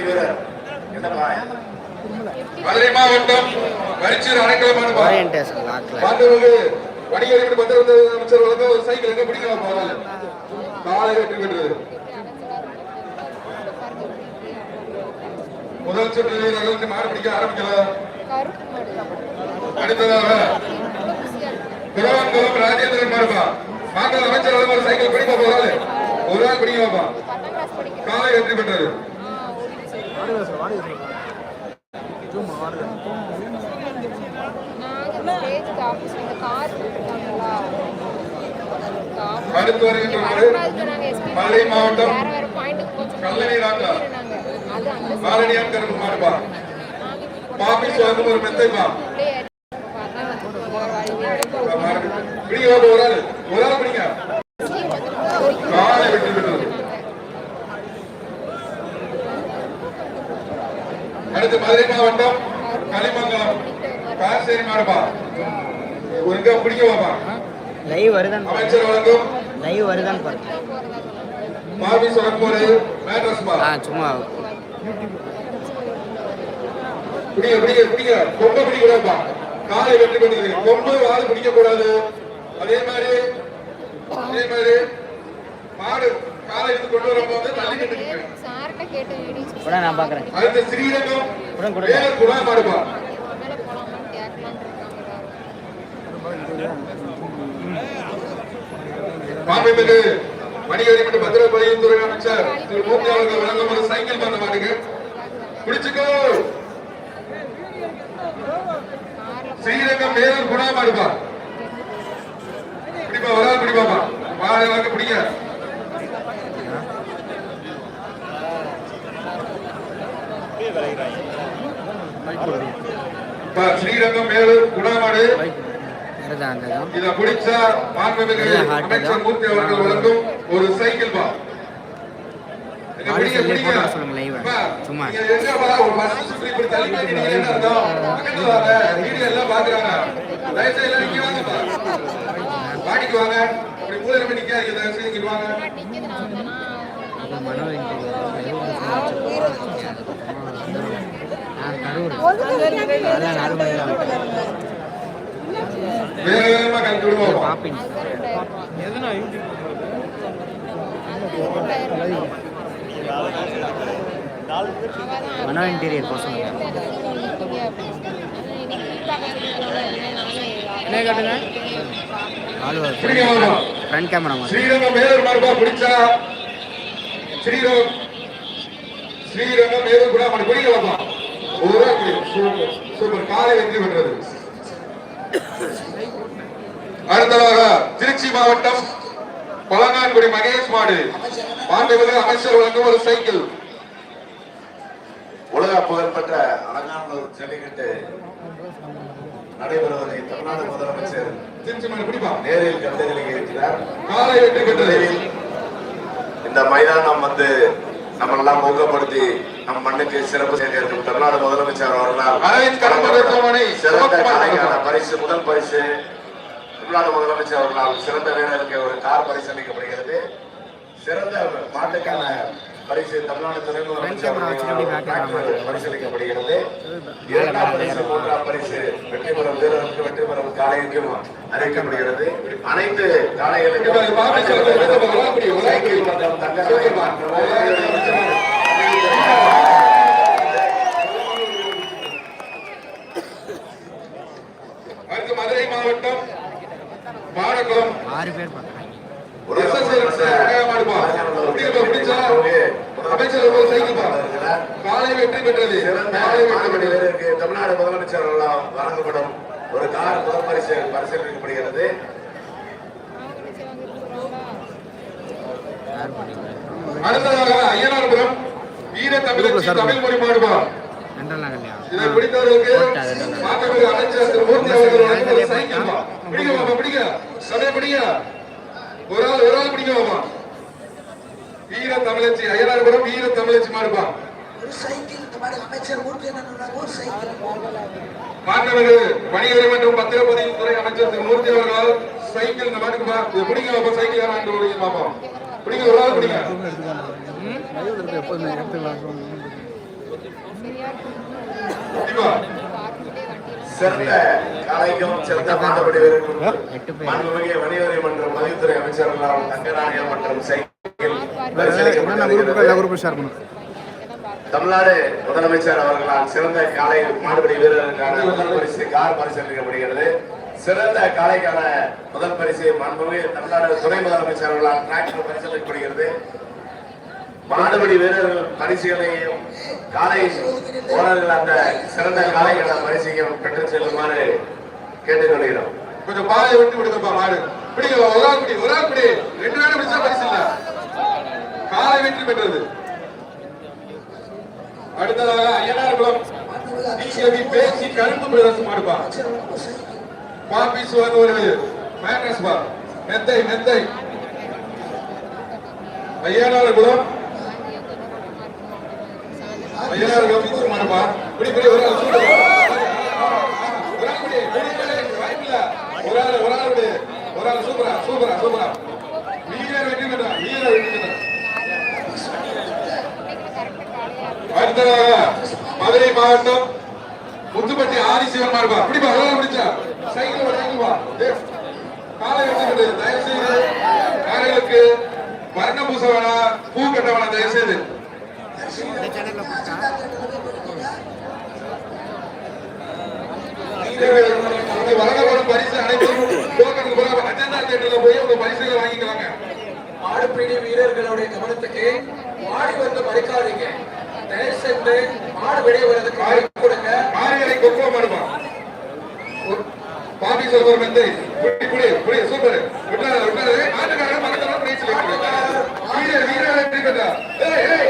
வண்டி வீரர். என்னப்பா? மதுரை மாவட்டம் வரிச்சூர் பத்திர அமைச்சர் வழங்க ஒரு சைக்கிள் எங்க பிடிக்க போறாங்க காலை வெற்றி பெற்றது. முதல் சுற்று வீரர்கள் மாடு பிடிக்க ஆரம்பிக்கலாம் அடுத்ததாக ராஜேந்திரன் மாறுபா மாங்கல் அமைச்சர் ஒரு சைக்கிள் பிடிக்க போறாரு. ஒரு ஆள் பிடிக்க வைப்பா காலை வெற்றி பெற்றது. அடுத்து வருகின்ற மதுரை மாவட்டம் கல்லணை ராட்டா ஒரு ஒரு ஆள் ஒரு ஆள் பிடிங்க காலை வெற்றி பெற்றது அடுத்து மதுரை மாவட்டம் களிமங்கலம் காசேரி மாறுபா எங்க பிடிக்க பாப்பா லைவ் பாருங்க அமைச்சர் வழங்கும். லைவ் வருதான்னு பாருங்க பாபிஸ் வழங்கும்போது மேட்ரஸ் பா. ஆ சும்மா. பிடிங்க பிடிங்க பிடிங்க கொம்பை பிடிக்க கூடாதுப்பா காலை வெட்டி பண்ணுது கொம்பு வால் பிடிக்க கூடாது அதே மாதிரி அதே மாதிரி மாடு. கூட நான் பார்க்குறேன் அடுத்து ஸ்ரீரங்கம் கூட கூட வேலூர் குணா மாடுப்பா மேல போலாமான்னு கேட்கலான்னு இருக்காங்க எல்லாரும். மாண்புமிகு வணிகவரி மற்றும் பத்திரப்பதிவு துறை அமைச்சர் திரு மூர்த்தி அவர்கள் வழங்கும் ஒரு சைக்கிள் பண்ண மாட்டுங்க பிடிச்சுக்கோ ஸ்ரீரங்கம் வேலூர் குணா மாடுப்பா பிடிப்பா பிடிப்பாப்பா மாடு வாங்க பிடிங்க பா, ஸ்ரீரங்கம் மேலூர் குணாமாடு. இத பிடிச்சா மாண்புமிகு அமைச்சர் மூர்த்தி அவர்கள் வழங்கும் ஒரு சைக்கிள் பா சும்மா. மனோ இன்டீரியர் சொல்லுங்க. என்ன காட்டுங்க? ஆளு பிடிங்க வாங்க. ஃப்ரண்ட் கேமரா ஸ்ரீரங்கம் மேலூர் மார்பா பிடிச்சா ஸ்ரீரங்கம். ஸ்ரீரங்கம் கூட சூப்பர் சூப்பர் காலை வெற்றி பெற்றது. அடுத்ததாக திருச்சி மாவட்டம் பழங்கான்குடி மகேஷ் மாடு. மாண்புமிகு அமைச்சர் வழங்கும் ஒரு சைக்கிள். உலக புகழ்பெற்ற அலங்காநல்லூர் ஜல்லிக்கட்டு நடைபெறுவதை தமிழ்நாடு முதலமைச்சர் திருச்சி நேரில் கண்டுகளிக்க இருக்கிறார் காலை வெற்றி பெற்றது. இந்த மைதானம் வந்து நம்மெல்லாம் ஊக்கப்படுத்தி நம் மண்ணுக்கு சிறப்பு சேர்க்க இருக்கும் தமிழ்நாடு முதலமைச்சர் அவர்களால் சிறந்த காலைக்கான பரிசு முதல் பரிசு தமிழ்நாடு முதலமைச்சர் அவர்களால் சிறந்த வீரருக்கு ஒரு கார் பரிசு அளிக்கப்படுகிறது. சிறந்த மாட்டுக்கான பரிசு தமிழ்நாடு துணை முதலமைச்சர் அவர்களால் டிராக்டர் பரிசு அளிக்கப்படுகிறது இரண்டாம் பரிசு மூன்றாம் பரிசு. வெற்றி பெறும் வீரருக்கு வெற்றி பெறும் காளைக்கும் அறிவிக்கப்படுகிறது அனைத்து சைக்கிள் மற்றும் மற்றும் அடுத்து மதுரை மாவட்டம் மாடக்குளம் ஆறு பேர் தமிழ்நாடு முதலமைச்சர் வழங்கப்படும் ஒரு கார் முதல் பரிசு பரிசீலிக்கப்படுகிறது. அடுத்ததாக ஐயனார்புரம் வீர தமிழச்சி தமிழ் மொழி மாடுபா ரெண்டெல்லாம் கல்யாணம் இதை பிடித்தவர்களுக்கு அமைச்சர் திரு மூர்த்தி அவர்கள் வழங்கிய ஒரு சைக்கிள் பா. ஒரு ஆள் ஒரு ஆள் பாப்பா வீர தமிழச்சி ஐயனார்புரம் வீர தமிழச்சி மாதிரி சைக்கிள். மாண்புமிகு வணிகரை மற்றும் பத்திரப்பதிவு துறை அமைச்சர் திரு மூர்த்தி அவர்களால் சைக்கிள் இந்த இதை பிடிங்க பாப்பா சைக்கிள் யாராண்டு பிடிங்க பாப்பா பிடிங்க ஒரு ஆள் பிடிங்க. சிறந்த கலைக்கும் சிறந்த. மாண்புமிகு மற்றும் பதிவுத்துறை தங்கநாயகம் மற்றும் சைக்கிள் பண்ணுங்க தமிழ்நாடு முதலமைச்சர் அவர்களால் சிறந்த காலை மாடுபிடி வீரர்களுக்கான முதல் பரிசு கார் பரிசளிக்கப்படுகிறது சிறந்த காலைக்கான முதல் பரிசு மாண்புமிகு தமிழ்நாடு துணை முதலமைச்சர் அவர்களால் டிராக்டர் பரிசளிக்கப்படுகிறது மாடுபடி வீரர்கள் பரிசுகளையும் காலை ஓனர்கள் அந்த சிறந்த காலைக்கான பரிசையும் பெற்று செல்லுமாறு கேட்டுக்கொள்கிறோம். கொஞ்சம் பாயை விட்டு விடுங்கப்பா மாடு. பிடிங்க ஒரு ஆள் பிடி ஒரு ஆள் பிடி. ரெண்டு பேரும் பிடிச்சா பரிசு இல்ல. காலை வெற்றி பெற்றது. அடுத்ததாக ஐயனார்குளம். டிசிபி பேசி கரும்பு பிரதேசம் மாடுப்பா பாப்பி சுவன் ஒரு மேட்ரஸ் பா மெத்தை மெத்தை. ஐயனார்குளம். சூப்பரா சூப்பரா சூப்பரா. வீரர் வெற்றி பெற்றார் வீரர் அடுத்ததாக மதுரை மாவட்டம் முத்துப்பட்டி ஆதிசிவன் மார்பா. பிடிப்பா எவ்வளவு சைக்கிள் வரைக்கும்பா காலை வெட்டி தயவு செய்து காரைகளுக்கு வர்ண பூச வேணாம் பூ கட்ட வேணாம் தயவு செய்து இந்த சேனலில் வழங்கப்படும் பரிசு அனைத்தும் டோக்கனுக்கு போக அஜந்தா தேட்டர்ல போய் உங்க பரிசுகளை வாங்கிக்கலாங்க மாடுபிடி வீரர்களுடைய கவனத்துக்கு மாடி வந்து மறைக்காதீங்க தயவு சென்று மாடு வெளியே வர்றதுக்கு வாய்ப்பு கொடுங்க காரைகளை கொக்கோ மாடுமா பாபி சொல்வர் மெத்தை புடி புடி புடி சூப்பர். விட்டாரு விட்டாரு ஆட்டுக்காரன் பக்கத்துல பேச்சு வீரர் வீரர் ஏய் ஏய்.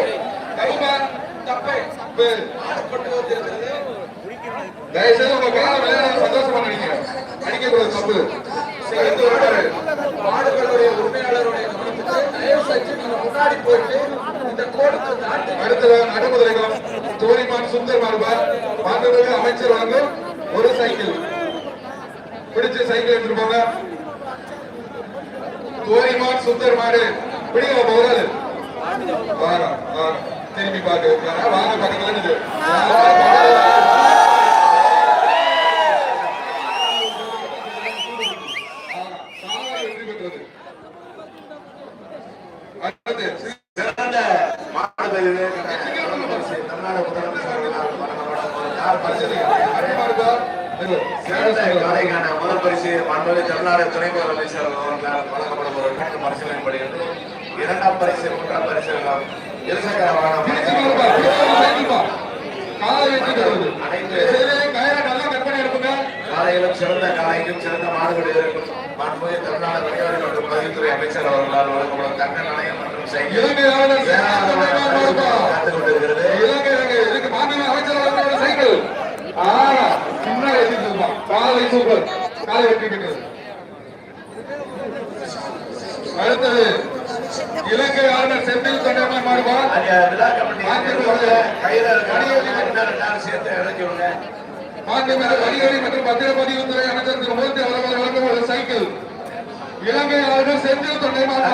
தப்பை வந்திருக்கிறது தயவு உங்க விளையாட சந்தோஷமா நினைக்கிறேன் அடிக்க கூடாது தப்பு அடுத்து வருவாரு மாடுகளுடைய உரிமையாளருடைய கவனத்துக்கு தயவு செஞ்சு நீங்க முன்னாடி போயிட்டு இந்த கோடுக்கு தாண்டி சுந்தர் மாண்புமிகு அமைச்சர் வழங்கும் ஒரு சைக்கிள் பிடிச்ச சைக்கிள் எடுத்துட்டு போங்க சுந்தர் மாடு பிடிங்க போறாரு வாரம் வாரம் திரும்பி பார்க்க வாங்க பக்கத்துல சிறந்த முதல் பரிசு முதலமைச்சர் கார் முதல் பரிசு தமிழ்நாடு துணை முதலமைச்சர் அவர்களால் வழங்கப்படும் ஒரு டிராக்டர் இரண்டாம் பரிசு மூன்றாம் பரிசு இருசக்கர வாகனம் பிடிச்சுக்கோப்பா, பிடிச்சுக்கோங்க, காலை காலையிலும் சிறந்த காலையிலும் சிறந்த மாடுகள் இருக்கும். மாண்புமிகு தமிழ்நாடு வணிகவரி மற்றும் பதிவுத்துறை அமைச்சர் அவர்களால் வழங்கப்படும் தங்க நாணயம் மற்றும் சைக்கிள் கொண்டிருக்கிறது அமைச்சர் காலை சூப்பர். காலை வெற்றி அடுத்தது இலங்கை ஆளுநர் செந்தில் தொண்டமான் இருக்க சேர்த்து இறக்கி விடுங்க. மாண்புமிகு வணிகவரி மற்றும் பத்திரப்பதிவுத்துறை அமைச்சர் திரு. மூர்த்தி அவர்கள் வழங்கும் ஒரு சைக்கிள். இலங்கை ஆளுநர் செந்தில் தொண்டைமான்.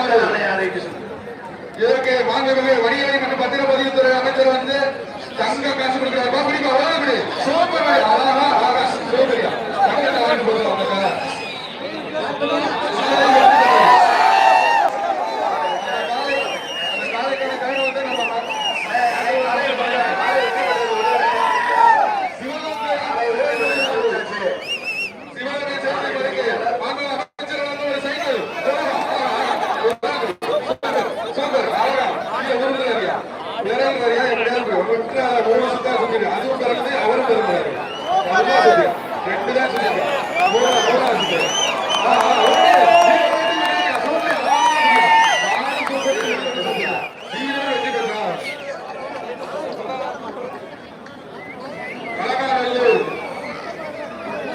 இதற்கு மாண்புமிகு வணிகவரி மற்றும் பத்திரப்பதிவுத்துறை அமைச்சர் வந்து தங்க காசு கொடுக்கிறார். பாப்படிப்பா வளர்ப்படி சூப்பர் அழகா ஆகா சூப்பரியா தங்கத்தை வாங்கி உனக்கு அந்த காலைக்கான கயிறு வந்து நம்ம சிவகங்கை சேர்த்து பிறகு மாண்புமிகு அமைச்சர் வந்து ஒரு சைக்கிள் சூப்பர் அழகா நீங்க ஊர்ல இருக்கியா விரைவில் வரியா எப்படியாவது ஒற்றை ஒரு சுத்தா சொல்லிடு அதுவும் பிறகு அவரும் பெருமாறு அதுதான் சொல்லியா ரெண்டு தான் சொல்லியா மூணு மூணா வச்சுட்டு ஆ, ஆ, ஓகே. சூப்பர். நானும் சூப்பர். நீங்களும் வெற்றி பெற்றா. அலங்காநல்லூர்.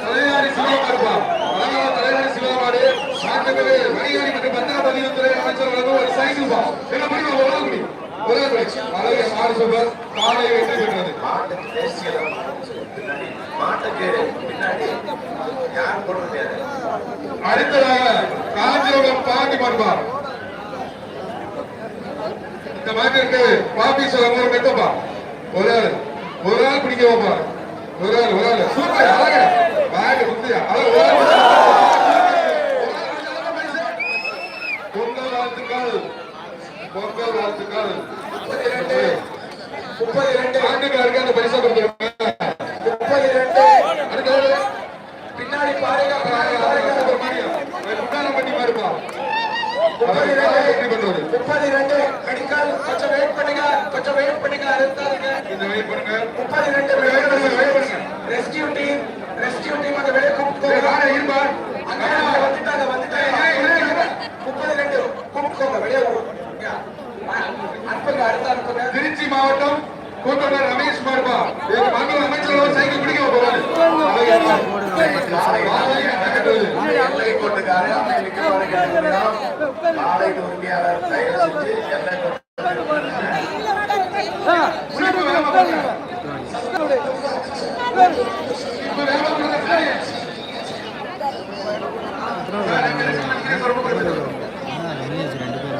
தலையாரி சிவகுமார்ப்பா. அலங்கார தலையாரி சிவகுமாரு. மாண்புமிகு வணிகவரி மற்றும் பத்திரப்பதிவுத்துறை அமைச்சர் வழங்கும் ஒரு சைக்கிள் பா. என்ன முடியும் ஒரு ஆள் முடி. ஒரே முடி. அழகிய மாடு சூப்பர். காலை வெற்றி பெற்றது. மாட்டுக்கு தேசிய பின்னாடி மாட்டுக்கு பின்னாடி யார் போட முடியாது அடுத்ததாக காஞ்சிபுரம் பாண்டி மாடுபா. இந்த பாப்பி சொல்ல ஒரு மெத்தப்பா ஒரு ஆள். ஆள் பிடிக்க வைப்பா. ஒரு ஆள் ஒரு ஆள். சூப்பர் அழக. வாங்க குத்தியா. அழகு ஒரு ஆள். பொங்கல் வாழ்த்துக்கள். பொங்கல் வாழ்த்துக்கள். முப்பத்தி இரண்டு. முப்பத்தி இரண்டு. ஆண்டுக்காருக்கு அந்த பரிசை கொடுத்துருங்க. முப்பத்தி இரண்டு. அடுத்தது. பின்னாடி பாருங்க முன்னாடி மாறுப்பா முப்பத்தி இரண்டு. வெற்றி பெற்றது மெடிக்கல் கொஞ்சம் வெயிட் பண்ணுங்க கொஞ்சம் வெயிட் பண்ணுங்க அறுத்தாருங்க இந்த வெயிட் பண்ணுங்க. முப்பது ரெண்டு வெயிட் பண்ணுங்க வெயிட் பண்ணுங்க. ரெஸ்கியூ டீம் ரெஸ்கியூ டீம் அந்த வெளியே கூப்பிட்டு சரி, வாங்க, இருப்பா. அங்க வந்துட்டாங்க வந்துட்டாங்க முப்பது ரெண்டு கூப்பிட்டுக்கோங்க வெளியே கூப்பிடுங்க. அனுப்புங்க அடுத்த அனுப்புங்க திருச்சி மாவட்டம் கூட்டணர் ரமேஷ் மார்பா எங்க மண்டல அமைச்சர் சைக்கிள் பிடிக்க போறாரு. எல்லை கோட்டுக்காரு அமைதிக்கு வருகிறார் நாளை உரிமையாளர் தயவு செஞ்சு எல்லை கோட்டு சிரிப்பு வேகமா பண்ணுங்க. சிரிப்பு வேகமா பண்ணுங்க, சரி. வேற எங்க இருக்கு? மணிக்கு தொடர்பு கொள்ளுங்க.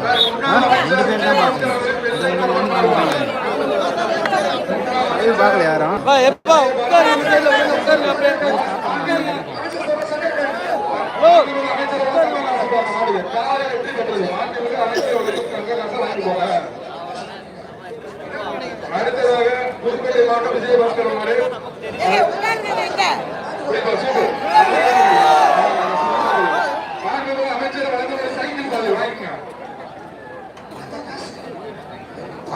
வேற முன்னாள் அமைச்சர் பெருசாக மாறுபா. பார்க்கல யாரும் அடுத்ததாக புதுக்கோட்டை மாவட்டம் விஜயபாஸ்கர் அவர்களே. அமைச்சர் வழங்கிய சைக்கிள் பாதை வாங்கிக்கங்க.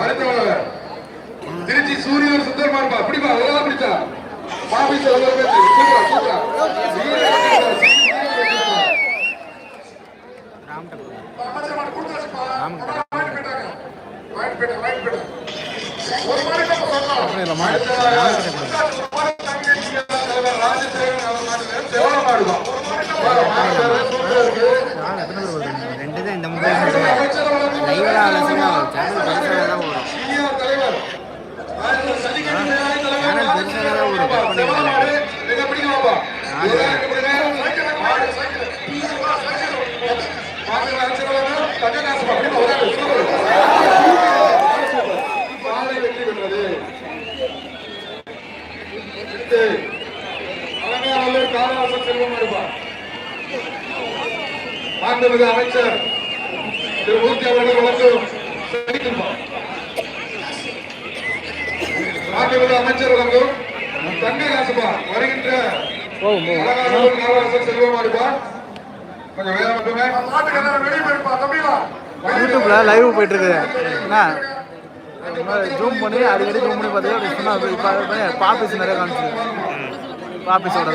அடுத்தவங்க திருச்சி சூரியன் சுந்தர் மார்பா பிடிப்பா அதெல்லாம் பிடிச்சா. மாபி செல்வர் பேச்சு. சூப்பரா சூப்பரா அமைச்சர் கொடுத்தாச்சுப்பா வாங்கிட்டு போயிட்டாங்க வாங்கிட்டு போயிட்டாங்க வாங்கிட்டு போயிட்டாங்க ஒரு மாதிரி நம்ம சொன்னோம் ரெண்டு தான் இந்த முறை லைவ்ல அலசினா சேனல் பெருசாக தான் வரும் சேனல் பெருசாக தான் வரும் கட் பண்ணி மாண்புமிகு அமைச்சர் திரு மூர்த்தி அவர்கள் சைக்கிள்பால். மாண்புமிகு அமைச்சர் வழங்கும் தங்க காசுபா வருகின்ற யூடியூப்ல லைவ் போயிட்டு இருக்குது என்ன? ஜூம் பண்ணி அடிக்கடி ஜூம் பண்ணி பார்த்தீங்கன்னா பாப்பிஸ் நிறைய காமிச்சு பாப்பிஸோட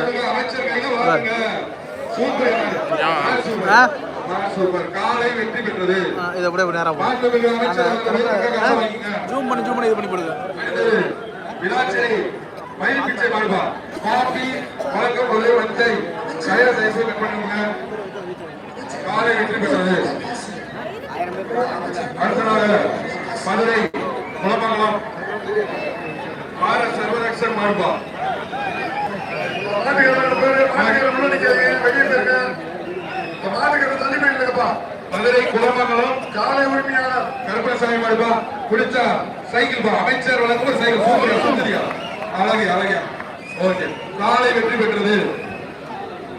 இதை இப்படி நேரம் ஜூம் பண்ணி ஜூம் பண்ணி இது பண்ணி போடுங்க. மயில் பிச்சை மாறுபா காபி வழக்கம் போது வந்தை கயிற தயவு கட் பண்ணுங்க. காலை வெற்றி பெற்றது. அடுத்ததாக மதுரை குளமங்கலம். மார சர்வரக்ஷன் மாறுபா மதுரை குலமங்கலம் காலை உரிமையாளர் கருப்பசாமி மாடுபா குடிச்சா சைக்கிள் பா அமைச்சர் வழங்கும் ஒரு சைக்கிள். சூப்பர் சூப்பரியா அழகு அழகியா ஓகே. காலை வெற்றி பெற்றது.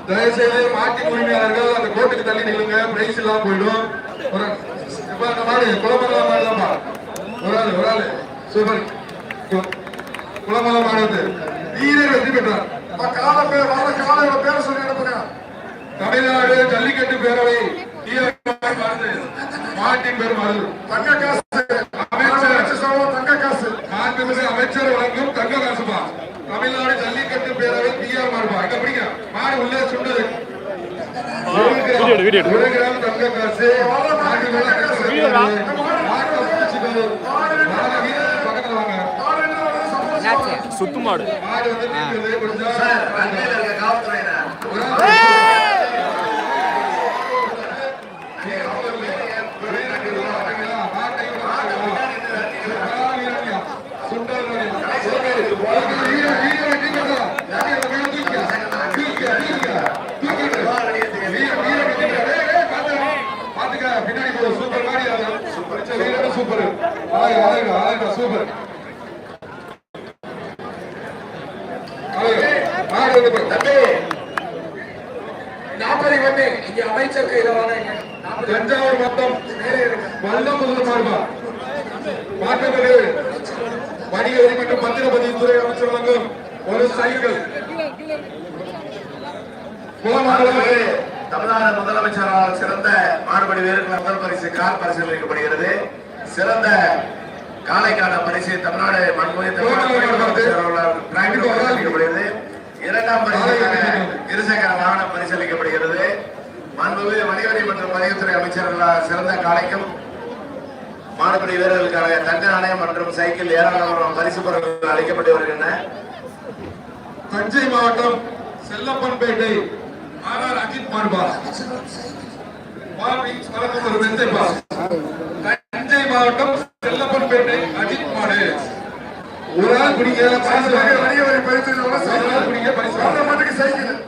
தயவுசெய்து மாட்டி உரிமையாளர்கள் அந்த கோட்டுக்கு தள்ளி நில்லுங்க. பிரைஸ் எல்லாம் போயிடும். ஒரு எப்பா அந்த மாடு குலமங்கலம் மாடு தான்ப்பா ஒரு ஆளு ஒரு ஆள். சூப்பர். குலமங்கலம் மாடு வந்து வீரர் வெற்றி பெற்றார். கால பேர் காலையோட பேரை சொல்லி அனுப்புங்க. தமிழ்நாடு ஜல்லிக்கட்டு பேரவை மாட்டின் பெரும் தங்க காசு அமைச்சர் தங்க காசு மாண்புமிகு அமைச்சர் வழங்கும் தங்க காசுமா தமிழ்நாடு ஜல்லிக்கட்டு பேரவை பிஆர் மாறுபா இங்க பிடிங்க. மாடு உள்ளே சுண்டது ஒரு கிராம் தங்க காசு மாண்புமிகு அமைச்சர் வழங்கும் மாட்டை பிடிச்சிட்டு மாடு வீரர் பக்கத்துல வாங்க. சுத்து மாடு. மாடு வந்து காவல்துறையினர் ஒரு ஆள் சூப்பர் மாடு வந்து போய் தம்பி நாற்பது வந்து. இங்க அமைச்சர் கையில வாங்க தஞ்சாவூர் மொத்தம் வல்லமுதல் மாடுபா வரி மற்றும் பத்திரப்பதிவுத்துறை அமைச்சர் வழங்கும் ஒரு சைக்கிள். தமிழ்நாடு முதலமைச்சரால் சிறந்த மாடுபடி வீரர்கள் முதல் பரிசு கார் பரிசீலிக்கப்படுகிறது சிறந்த காளைக்கான பரிசு தமிழ்நாடு பரிசீலிக்கப்படுகிறது. இரண்டாம் பரிசு இருசக்கர வாகனம் பரிசீலிக்கப்படுகிறது. மாண்புமிகு வணிகவரி மற்றும் பதிவுத்துறை அமைச்சர்களால் சிறந்த காளைக்கும் மாடுபடி வீரர்களுக்கான தங்க நாணயம் மற்றும் சைக்கிள் ஏராளமான பரிசு பொருட்கள் அளிக்கப்பட்டு வருகின்றன. தஞ்சை மாவட்டம் செல்லப்பன்பேட்டை ஆர் அஜித் வழங்கும் ஒரு வெந்தைப்பா தஞ்சை மாவட்டம் செல்லப்பன்பேட்டை அஜித் மாடு. ஒரு ஆள் குடிக்க பரிசு வாங்க. வணிக பரிசு ஒரு ஆள் பரிசு சைக்கிள்.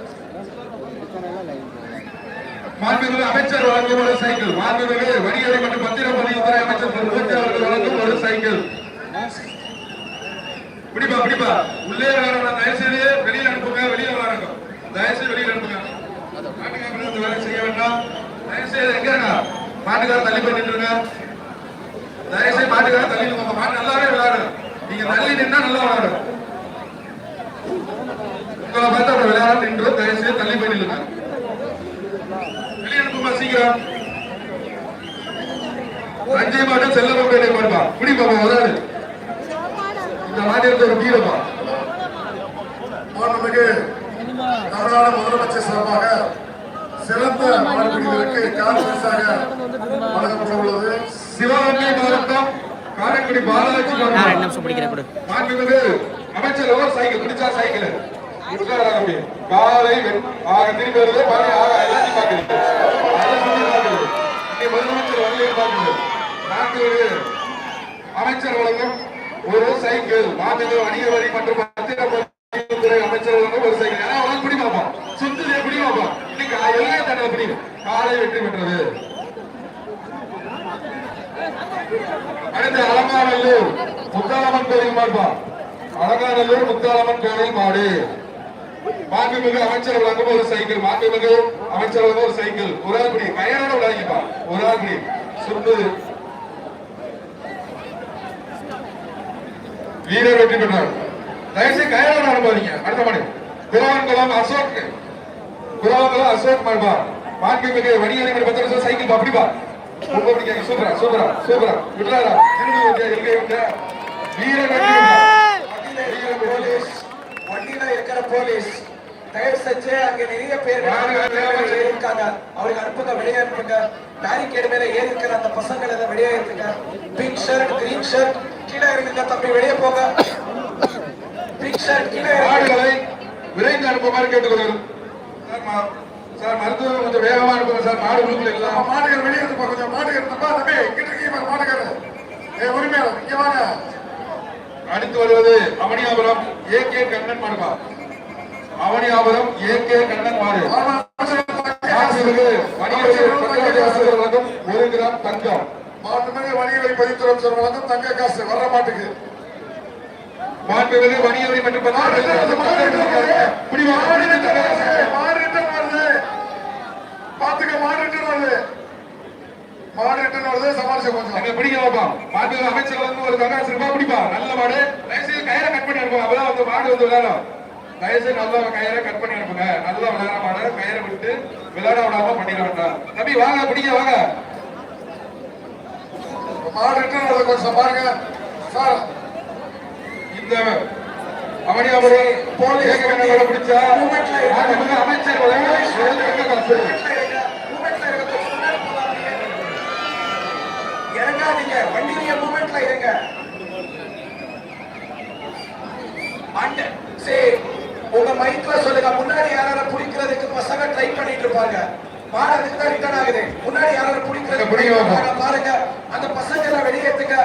மாண்புமிகு அமைச்சர் வழங்கும் ஒரு சைக்கிள். மாண்புமிகு வணிகரை மற்றும் பத்திரப்பதிவுத்துறை அமைச்சர் திரு மூர்த்தி அவர்கள் வழங்கும் ஒரு சைக்கிள். பிடிப்பா பிடிப்பா. உள்ளே விளையாடணும் தயவு செய்து வெளியில் அனுப்புங்க. வெளியில வராங்க தயவு செய்து வெளியில அனுப்புங்க. மாட்டுக்காரங்க வேலை செய்ய வேண்டாம். தயவு செய்து எங்க இருங்க? தள்ளி போய் தயவு செய்து மாட்டுக்கார தள்ளி உங்க மாட்டு நல்லாவே விளையாடும். நீங்க தள்ளி நின்னா நல்லா விளையாடும். உங்களை பார்த்து அப்படி விளையாட நின்று தயவு செய்து தள்ளி பண்ணிடுங்க சீக்கிரம் தஞ்சை மாவட்டம் செல்லப்பேட்டை மாடுபா பிடிப்பா முதலாளி. இந்த மாநிலத்தில் ஒரு வீரப்பா மாண்புமிகு தமிழ்நாடு முதலமைச்சர் சார்பாக சிறந்த மாடுபிடிகளுக்கு கார் பரிசாக வழங்கப்பட்டுள்ளது சிவகங்கை மாவட்டம் காரைக்குடி பாலாஜி மாண்புமிகு அமைச்சர் ஒரு சைக்கிள் பிடிச்சா சைக்கிள். காலை ஆக திரும்பி வருது. பாருங்க ஆக எல்லாத்தையும் பார்க்குது அதை சொல்லி பார்க்குது இன்னைக்கு முதலமைச்சர் வரலையே பார்க்குது மாண்புமிகு அமைச்சர் வழங்கும் ஒரு சைக்கிள். மாநில வணிக வரி மற்றும் மத்திய துறை அமைச்சர் வழங்கும் ஒரு சைக்கிள். ஏன்னா அவன் பிடி பார்ப்போம் சுத்துலே பிடி பார்ப்போம் இன்னைக்கு எல்லா தடவை பிடி காலை வெற்றி பெற்றது. அடுத்து அலங்காநல்லூர் முத்தாலம்மன் கோயில் மாடுபா. அலங்காநல்லூர் முத்தாலம்மன் கோயில் மாடு. மாண்புமிகு அமைச்சர் வழங்கும் ஒரு சைக்கிள். மாண்புமிகு அமைச்சர் வழங்கும் ஒரு சைக்கிள். ஒரு ஆள் பிடி கையோட விளையாடிப்பா ஒரு ஆள் பிடி சுண்டு வீரர் வெற்றி பெற்றார். தயவுசெய்து கையோட அனுப்பாதீங்க அடுத்த மாடு குரவன்குளம் அசோக். குரவன்குளம் அசோக் மாடுபா மாண்புமிகு வணிகர் பத்து வருஷம் சைக்கிள் அப்படிப்பா ரொம்ப பிடிக்காங்க சூப்பரா சூப்பரா சூப்பரா. விட்டுறாரா வீரர் வெற்றி போலீஸ் வண்டியில இருக்கிற போலீஸ். தயவு செஞ்சு அங்க நிறைய பேர் இருக்காங்க. அவருக்கு அனுப்புங்க வெளியே அனுப்புங்க. பேரிகேடு மேல ஏறி இருக்கிற அந்த பசங்களை வெளியே இருக்குங்க பிங்க் ஷர்ட் கிரீன் ஷர்ட் கீழே இருக்குங்க தம்பி வெளியே போங்க. மாடுகளை விரைந்து அனுப்புமாறு கேட்டுக்கொள்கிறோம். சார், மருத்துவம் கொஞ்சம் வேகமா அனுப்புங்க சார். மாடு இல்லாம மாட்டுக்கார வெளியே இருந்து கொஞ்சம் மாட்டுக்கார தப்பா தம்பி. கிட்ட ஏ உரிமையாளர் வாங்க. அடுத்து வருவது அவனியாபுரம் ஏ கே கண்ணன் மாடுபா அவனியாபுரம் ஏ கே கண்ணன் மாடு. ஒரு கிராம் தங்கம். மாண்புமிகு வணிக வரி பதிவுத்துறை அமைச்சர் வழங்கும் தங்க காசு வர்ற மாட்டுக்கு மாண்புமிகு வணிகரை மற்றும் பாத்துக்க ரிட்டர்ன் வருது வருது சமாளிச்ச கொஞ்சம் அங்க பிடிக்க வைப்போம் அமைச்சர் வந்து ஒரு தங்காசு ரூபாய் பிடிப்பா நல்ல மாடு தயவுசெய்து கயிறை கட் பண்ணி அனுப்புங்க அப்பதான் வந்து மாடு வந்து விளையாடும் தயவுசெய்து நல்லா கயிறை கட் பண்ணி அனுப்புங்க நல்லா விளையாட மாடு கயிறை விட்டு விளையாட விடாம பண்ணிட வேண்டாம் தம்பி வாங்க பிடிக்க வாங்க மாடு ரிட்டர்ன் கொஞ்சம் பாருங்க. சார் இந்த அவனியாபுரம் போலீஸ் ஏகமனோட பிடிச்சா மாண்புமிகு அமைச்சர் இருக்க இறங்காதீங்க வண்டியில மூமெண்ட்ல இருங்க. அண்ட் சரி உங்க மைக்ல சொல்லுங்க. முன்னாடி யாராவது பிடிக்கிறதுக்கு பசங்க ட்ரை பண்ணிட்டு இருப்பாங்க. மாடு ரிட்டர்ன் ஆகுது முன்னாடி யாராவது பிடிக்கிறதுக்கு try பாருங்க அந்த பசங்க எல்லாம் வெளியேத்துங்க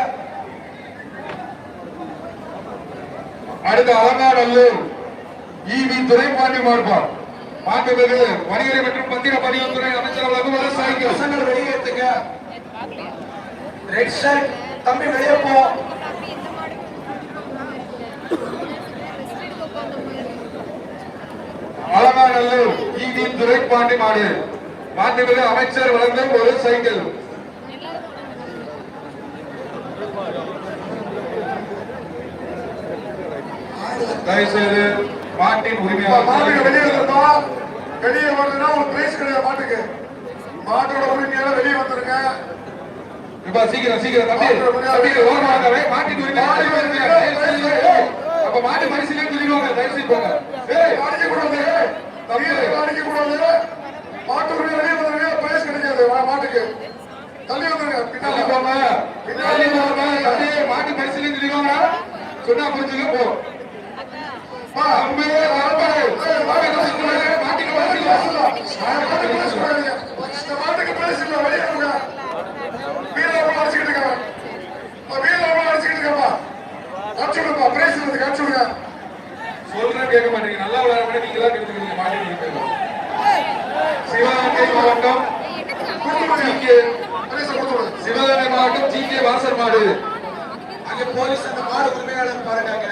அடுத்து அலங்காநல்லூர் இவி துறைப்பாண்டி மார்பார் மாண்புமிகு வணிகரை மற்றும் பத்திர பதிவுத்துறை அமைச்சர் வழங்கும் ஒரு பசங்கள் பசங்க ரெட் ஷர்ட் தம்பி வெளியே போ அலங்காநல்லூர் இவி துரைப்பாண்டி மாடு மாண்புமிகு அமைச்சர் வழங்கும் ஒரு சைக்கிள். தயவுசெய்து மாட்டின் மாட்டுக்கு வெளியே உரிமையாளர் வந்துருந்தா வெளியே வருதுன்னா ஒரு பிரைஸ் கிடையாது மாட்டுக்கு. மாட்டோட உரிமையால வெளியே வந்துருங்க. இப்ப சீக்கிரம் சீக்கிரம் தம்பி. தம்பி ஓரமா வாங்க. வே, மாட்டின் உரிமையாளர். அப்ப மாட்டு பரிசீலனை சொல்லிடுவாங்க. தயவுசெய்து போங்க. ஏய். அடிக்க கூடாது. தம்பி. அடிக்க கூடாது. மாட்டு உரிமை வெளியே வந்துருங்க பிரைஸ் கிடைக்காது மாட்டுக்கு. தள்ளி வந்துருங்க. பின்னால போங்க. தள்ளி போங்க. மாட்டு பரிசீலனை சொல்லிடுவாங்க சொன்னா புரிஞ்சுக்க போ. வா, அம்பே, அம்பே. வாங்க, தம்பி, சொல்லுங்க. மாட்டுக்கு மாட்டுக்கு இல்ல வெளியே வீரர் அடிச்சுக்கிட்டு இருக்காங்க வீரர் அடிச்சுக்கிட்டு இருக்கப்பா அடிச்சு விடுப்பா பிரைஸ் இருக்கு அடிச்சு விடுங்க சொல்றேன் கேட்க மாட்டீங்க. நல்லா விளையாட நீங்க தான் கெடுத்துக்கிறீங்க மாட்டீங்க சிவகங்கை மாவட்டம் சிவகங்கை மாவட்டம் ஜிகே வாசர் மாடு அங்க போலீஸ் அந்த மாடு உரிமையாளர் பாருங்க.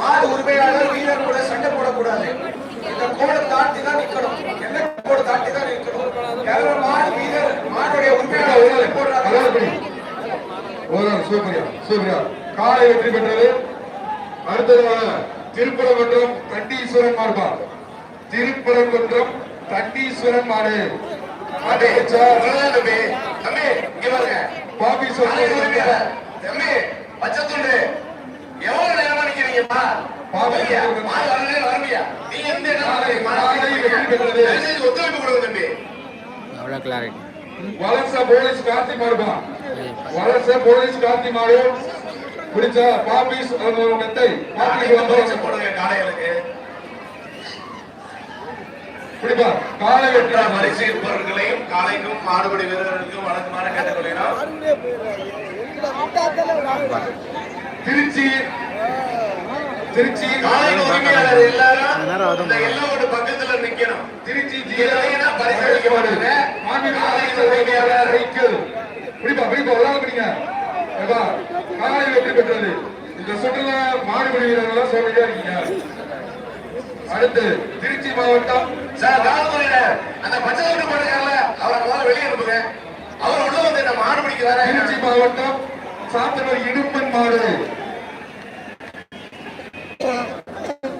மாடு உரிமையாளர் வீரர் கூட சண்டை போடக்கூடாது. இந்த கோடை தாண்டி தான் நிக்கணும். என்ன கோடை தாண்டி தான் நிக்கணும்? யாரோ மாடு வீரர் மாடுடைய உரிமையாளர் போடுறாங்க? சூப்பரியா சூப்பரியா காலை வெற்றி பெற்றது. அடுத்ததாக திருப்பரங்குன்றம் கண்டீஸ்வரன் மாடுபா திருப்பரங்குன்றம் தண்டீஸ்வரன் மாடு. வச்சா தம்பி தம்பி இங்க பாருங்க. பாபி சொல்லுங்க தம்பி பச்சத்துண்டு எவ்வளவு நேரமா நிக்கிறீங்கப்பா? பாபியா மாடு வரலே வரலையா நீங்க எந்த ஒத்துழைப்பு கொடுங்க தம்பி. அவ்வளோ கிளாரிட்டி வலச போலீஸ் கார்த்தி மாடுபா வலச போலீஸ் கார்த்தி மாடு. பிடிச்சா பாபிஸ் மெத்தை பாபிக்கு வந்து போடுங்க காளைகளுக்கு. காலை வெற்றி எல்லா பரிசு பொருட்களையும் காளைக்கும் மாடுபடி வீரர்களுக்கும் வழங்குமாறு கேட்டுக்கொள்கிறோம் திருச்சி திருச்சி காளை உரிமையாளர் எல்லாரும் நேரம் ஆகுது. இந்த எல்லோட பக்கத்துல நிக்கணும். திருச்சி இல்லைன்னா பரிசு அளிக்க மாட்டாங்க. மாண்புமிகு உரிமையாளர் சைக்கிள் பிடிப்பா பிடிப்பா ஒரு ஆள் பிடிங்க. ஏப்பா, காலை வெற்றி பெற்றது. இந்த சுற்றுலா மாடுபிடி வீரர்கள் சொல்லிட்டே இருக்கீங்க? அடுத்து திருச்சி மாவட்டம் சார் காவல்துறையினர் அந்த பச்சை போட்டுருக்காங்கல்ல அவரை முதல்ல வெளியே அனுப்புங்க. அவர் உள்ள வந்து என்ன மாடு பிடிக்கிறாரா திருச்சி மாவட்டம் சாத்தனூர் இடும்பன் மாடு.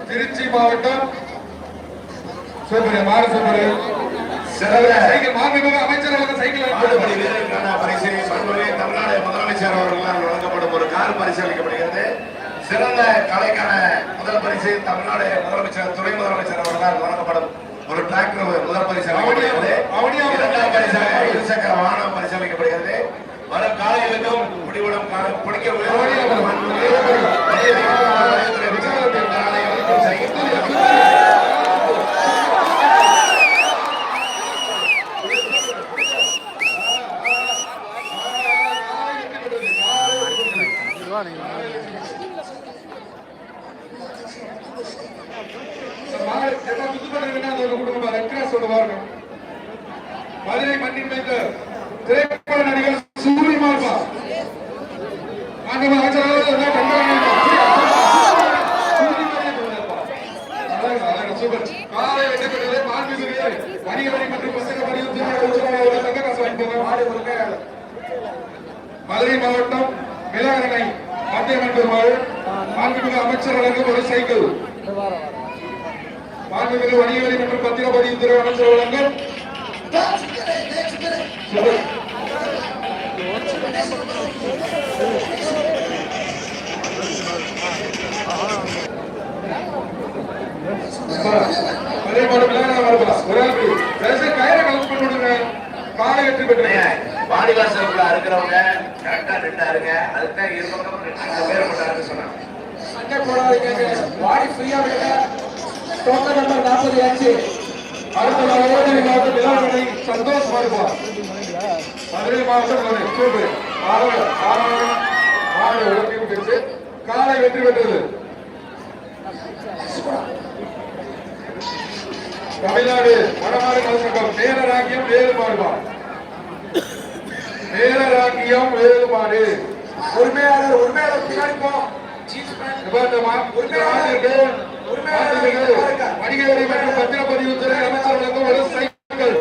திருச்சி மாவட்டம் சூப்பர் மாடு சூப்பர் சைக்கிள் மாண்புமிகு அமைச்சர் அவர்கள் சைக்கிள் பரிசு தமிழ்நாடு முதலமைச்சர் அவர்களால் வழங்கப்படும் ஒரு கார் பரிசு அளிக்கப்படுகிறது சிறந்த கலைக்கான முதல் பரிசு தமிழ்நாடு முதலமைச்சர் துணை முதலமைச்சர் அவர்களால் வழங்கப்படும் ஒரு டிராக்டர் முதல் பரிசு இரண்டாம் பரிசாக இருசக்கர வாகனம் பரிசு அளிக்கப்படுகிறது வரும் காலையிலும் முடிவிடும் கால பிடிக்க இதுவா நீங்கள் மாடு எல்லாம் சுத்தம் பண்ணுறதுன்னா அது ஒரு குடும்பம் ரெட் கிராஸ் மதுரை மண்ணின் மீது திரைப்பட நடிகர் சூரி மார்பா மாண்புமிகு அமைச்சர் அவர்கள் எல்லாம் கண்டனம் சூரி மார்பா போடுறப்பா. அழகு, அழகு, சூப்பர். காலை வெட்டப்பட்டது மாண்புமிகு வணிக வரி மற்றும் பசங்க வரி உத்தரவாதம் தங்க காசு வாங்கிக்கோங்க மாடு உரிமையாளர் மதுரை மாவட்டம் மிளகரணை மத்திய மண்டல் மாண்புமிகு அமைச்சர் வழங்கும் ஒரு சைக்கிள் மாண்புமிகு வணிக வரி மற்றும் பத்திரப்பதிவுத்துறை அமைச்சர் வழங்கும் சுப- மதுரை மாவட்டம் மிளகரணை மாவட்டம் ஒரு ஆள் பிடி. தயவுசெய்து கயிறை கலெக்ட் பண்ணி விடுங்க காலை வெற்றி பெற்று வாடிவாசலுக்குள்ள இருக்கிறவங்க கரெக்டா நின்றாருங்க அதுதான் இரு பக்கம் பேர் போட்டாருன்னு சொன்னாங்க. சண்டை போடாதீங்க வாடி ஃப்ரீயா விடுங்க. டோக்கன் நம்பர் நாற்பது அஞ்சு அடுத்த மதுரை மாவட்டம் மிளகரணை சந்தோஷ் மாறுபா மதுரை மாவட்டம் ஆறு ஆறு ஆறு வெற்றி பெற்று காலை வெற்றி பெற்றது. தமிழ்நாடு வடமாறு மதுசங்கம் நேரராக்கியம் வேறுபாடுபா நேரராக்கியம் வேறுபாடு. உரிமையாளர் உரிமையாளர் பின்னாடி போ. ஜீன்ஸ் பேண்ட் இப்ப இந்த மா- இந்த மற்றும் பத்திரப்பதிவுத்துறை அமைச்சர் வழங்கும் சைக்கிள்.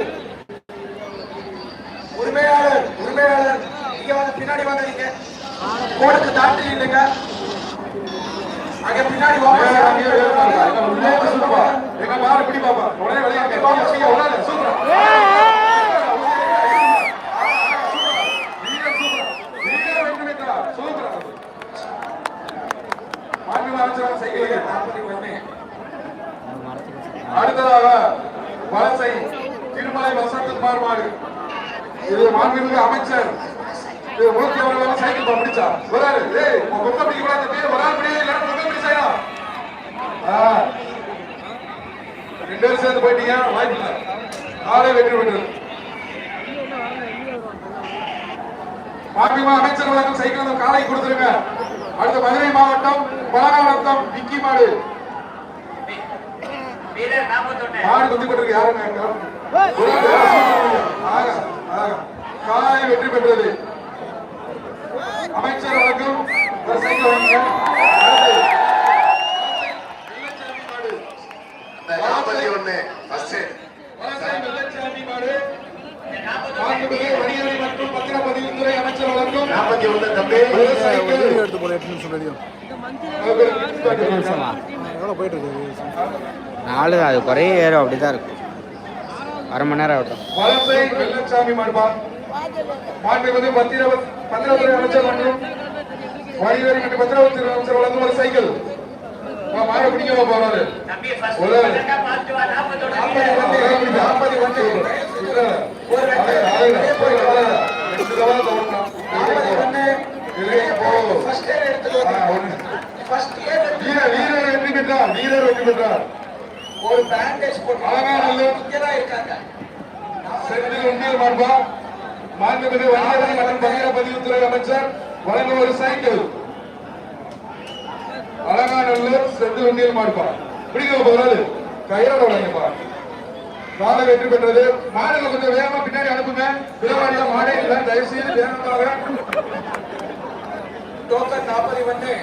உரிமையாளர் உரிமையாளர் நீங்க வந்து பின்னாடி வாங்க நீங்க கோடுக்கு தாண்டி இல்லைங்க அங்க பின்னாடி வாங்க. மாறு பிடி பாப்பா? உடனே வெளியே உடனே சூப்பரா. வீரர் சூப்பரா. அடுத்ததாக வலசை திருமலை வசந்தகுமார் மாடு இது மாண்புமிகு அமைச்சர் இது மூர்த்தி அவர்கள் சைக்கிள் பிடிச்சா. வராரு. ஏய் உன் கொக்க பிடிக்க கூடாது பேர் வராது பிடி. இல்ல கொக்க பிடி செய்யலாம் ஆ. ரெண்டு பேரும் சேர்ந்து போயிட்டீங்க. வாய்ப்பு இல்லை. வெற்றி பெற்றது. மாண்புமிகு அமைச்சர் வழங்கும் சைக்கிள் காலை கொடுத்துருங்க. அடுத்த மதுரை மாவட்டம் பலகாவரத்தம் விக்கி மாடு. மாடு குத்தி கொண்டிருக்கு யாருங்க காலை வெற்றி பெற்றது. அமைச்சர் வழக்கம் சைக்கிள் அடுத்து. வெள்ளச்சாமி மாடு. நாற்பத்தி ஒண்ணு ஃபர்ஸ்ட் வலசை வெள்ளச்சாமி மாடு. மாண்புமிகு வணிகவரி மற்றும் பத்திரப்பதிவுத்துறை அமைச்சர் வழக்கம் நாற்பத்தி ஒண்ணு தம்பி. ஒரு சைக்கிள் வீடியோ எடுத்து போல எட்டு நிமிஷம் வரையும் எவ்வளோ போயிட்டு இருக்கு நாலு அது குறைய ஏறும் அப்படி தான் இருக்கும் அரை மணி நேரம் ஆகட்டும் வலசை வெள்ளச்சாமி மாடுபா மாண்புமிகு பத்திர பத்திரத்துறை அமைச்சர் மற்றும் அமைச்சர் வழங்கும் ஒரு சைக்கிள். பிடிக்க போறாரு. நாற்பது நாற்பது ஒன்று. இல்ல, ஒரு பேண்டேஜ் போட்டு இருக்காங்க செந்தில் உண்டியல் மாண்பா மாண்புமிகு வணிகவரி மற்றும் பகிர பதிவுத்துறை அமைச்சர் வழங்கும் ஒரு சைக்கிள் அலங்காநல்லூர் செந்தில் உண்டியல் மாண்பா பிடிக்க போறாரு கையோட வழங்கப்பா காலை வெற்றி பெற்றது. மாடுகளை கொஞ்சம் வேகமா பின்னாடி அனுப்புங்க. விளவாடியில மாடே இல்ல தயவு செய்து வேகமாக டோக்கன் நாற்பது ஒண்ணு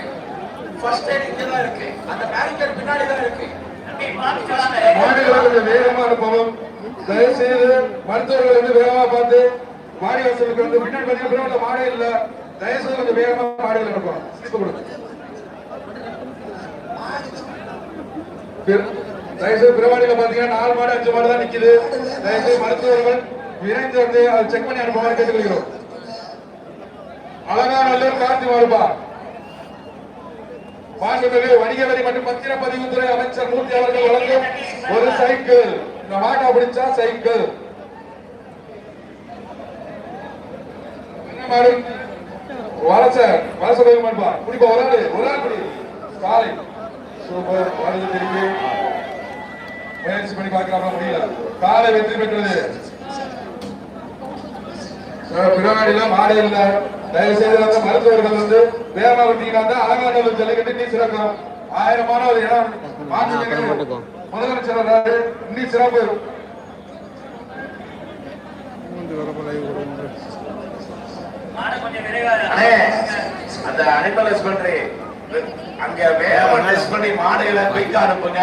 ஃபர்ஸ்ட் ஏர் இங்க தான் இருக்கு. அந்த பேரிகேட் பின்னாடி தான் இருக்கு மாடுகளை கொஞ்சம் வேகமா அனுப்பவும். தயவு செய்து மருத்துவர்கள் வந்து வேகமா பார்த்து மாடி வந்து பின்னாடி பார்த்தீங்கன்னா மாடே இல்ல. தயவு செய்து கொஞ்சம் வேகமா மாடுகள் அனுப்பணும். கொடுங்க. தயவுசெய்து பிரவாடியில பாத்தீங்கன்னா நாலு மாடு அஞ்சு மாடு தான் நிக்குது. தயவுசெய்து மருத்துவர்கள் விரைந்து வந்து அதை செக் பண்ணி அனுப்புமாறு கேட்டுக்கொள்கிறோம். அழகா நல்லூர் கார்த்தி மாடுபா மாண்புமிகு வணிக வரி மற்றும் பத்திரப்பதிவுத்துறை அமைச்சர் மூர்த்தி அவர்கள் வழங்கும் ஒரு சைக்கிள். இந்த மாட்டை பிடிச்சா சைக்கிள். என்ன மாடு? வளச வளச கோயில் குடிப்பா ஒரு ஆள் ஒரு ஆள் குடி. காலை சூப்பர். வலது திரும்பி முயற்சி பண்ணி பார்க்கலாமா முடியல. காலை வெற்றி பெற்றது. பிறவாடியில மாடே இல்ல. தயவு செய்து வந்து மருத்துவர்கள் வந்து வேகமா விட்டீங்கன்னா தான் அலங்காநல்லூர் ஜல்லிக்கட்டு நீ சிறக்கும். ஆயிரமான ஒரு இடம். முதலமைச்சர் வர்றாரு. நீ சிறப்பு. அந்த அனிமல் ஹஸ்பண்ட்ரி அங்க வேகமா டெஸ்ட் பண்ணி மாடுகளை குயிக்கா அனுப்புங்க.